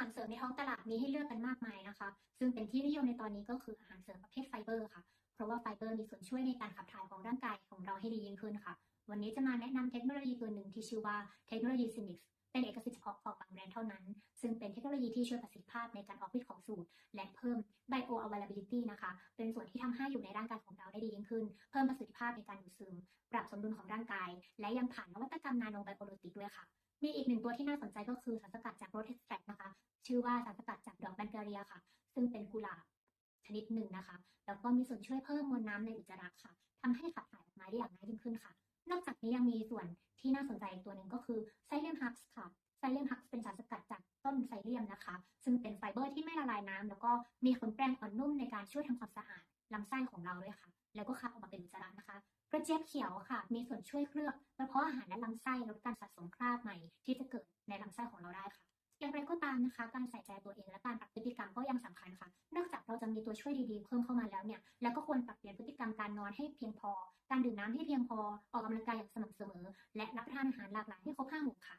ารเสริมในท้องตลาดมีให้เลือกกันมากมายนะคะ ซึ่งเป็นที่นิยมในตอนนี้ก็คืออาหารเสริมประเภทไฟเบอร์ค่ะ เพราะว่าไฟเบอร์มีส่วนช่วยในการขับถ่ายของร่างกายของเราให้ดียิ่งขึ้นค่ะ วันนี้จะมาแนะนำเทคโนโลยีตัวหนึ่งที่ชื่อว่าเทคโนโลยีซินิกเป็นเอกสิทธิ์เฉพาะของบางแบรนด์เท่านั้น ซึ่งเป็นเทคโนโลยีที่ช่วยประสิทธิภาพในการออกฤทธิ์ของสูตร และเพิ่ม bio availability นะคะ เป็นส่วนที่ทำให้อยู่ในร่างกายของเราได้ดียิ่งขึ้น เพิ่มประสิทธิภาพในการดูดซึม ปรับสมดุลของร่างกาย และยังผ่านนวัตกรรมนาโนไบโอโลติกด้วยค่ะมีอีกหนึ่งตัวที่น่าสนใจก็คือสารสกัดจากโรส ชื่อว่าสารสกัดจากดอกแบนเกเรียค่ะ ซึ่งเป็นกุหลาบชนิดหนึ่งนะคะ แล้วก็มีส่วนช่วยเพิ่มมวลน้ำในอุจจาระค่ะทำให้ขับถ่ายออกมาได้อย่างง่ายยิ่งขึ้นค่ะ นอกจากนี้ยังมีส่วนที่น่าสนใจอีกตัวหนึ่งก็คือไซเลียมฮักส์ค่ะ ไซเลียมฮักส์เป็นสารสกัดจากต้นไซเลียมนะคะ ซึ่งเป็นไฟเบอร์ที่ไม่ละลายน้ำแล้วก็มีขนแปรงอ่อนนุ่มในการช่วยทำความสะอาดลำไส้ของเราด้วยค่ะ แล้วก็ขับออกมาเป็นอุจจาระนะคะ กระเจี๊ยบเขียวค่ะ มีส่วนช่วยเคลือบกระเพาะอาหารและลำไส้ลดการสะสมคราบใหม่ที่จะเกิดในลำไส้ของเราได้ค่ะ อย่างไรก็ตามนะคะ การใส่ใจตัวเองและการปรับพฤติกรรมก็ยังสำคัญค่ะ นอกจากเราจะมีตัวช่วยดีๆเพิ่มเข้ามาแล้วเนี่ย แล้วก็ควรปรับเปลี่ยนพฤติกรรมการนอนให้เพียงพอ การดื่มน้ำที่เพียงพอ ออกกำลังกายอย่างสม่ำเสมอ และรับประทานอาหารหลากหลายให้ครบห้าหมู่ค่ะ